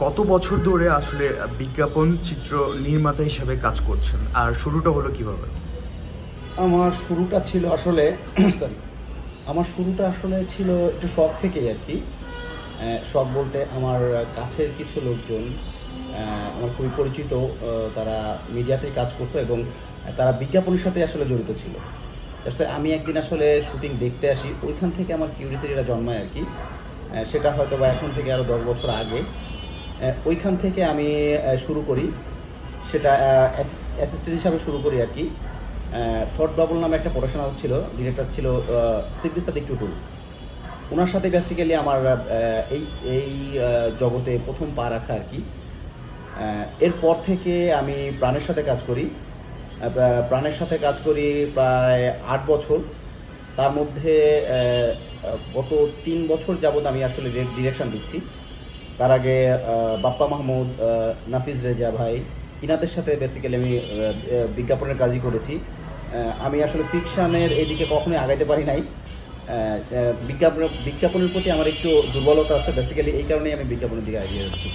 কত বছর ধরে আসলে বিজ্ঞাপন চিত্র নির্মাতা হিসেবে কাজ করছেন? আর শুরুটা হলো কীভাবে? আমার শুরুটা ছিল আসলে আমার শুরুটা আসলে ছিল একটু শখ থেকেই আর কি। শখ বলতে আমার কাছের কিছু লোকজন আমার খুবই পরিচিত তারা মিডিয়াতে কাজ করতো এবং তারা বিজ্ঞাপনের সাথে আসলে জড়িত ছিল। আমি একদিন আসলে শুটিং দেখতে আসি, ওইখান থেকে আমার কিউরিয়াসিটিটা জন্মায় আর কি। সেটা হয়তো বা এখন থেকে আরও দশ বছর আগে। ওইখান থেকে আমি শুরু করি। সেটা অ্যাসিস্ট্যান্ট হিসাবে শুরু করি আর কি। থট বাবল নামে একটা পড়াশোনা হচ্ছিল ডিরেক্টর ছিল সিদ্দিক সাদিক টুটুল ওনার সাথে বেসিক্যালি আমার এই এই জগতে প্রথম পা রাখা আর কি। এরপর থেকে আমি প্রাণের সাথে কাজ করি। প্রাণের সাথে কাজ করি প্রায় আট বছর। তার মধ্যে গত তিন বছর যাবত আমি আসলে ডিরেকশন দিচ্ছি। তার আগে বাপ্পা মাহমুদ নাফিজ রেজা ভাই, ইনাদের সাথে বেসিক্যালি আমি বিজ্ঞাপনের কাজই করেছি। আমি আসলে ফিকশানের এদিকে কখনোই আগাইতে পারি নাই। বিজ্ঞাপন, বিজ্ঞাপনের প্রতি আমার একটু দুর্বলতা আছে। বেসিক্যালি এই কারণেই আমি বিজ্ঞাপনের দিকে এগিয়ে যাচ্ছি।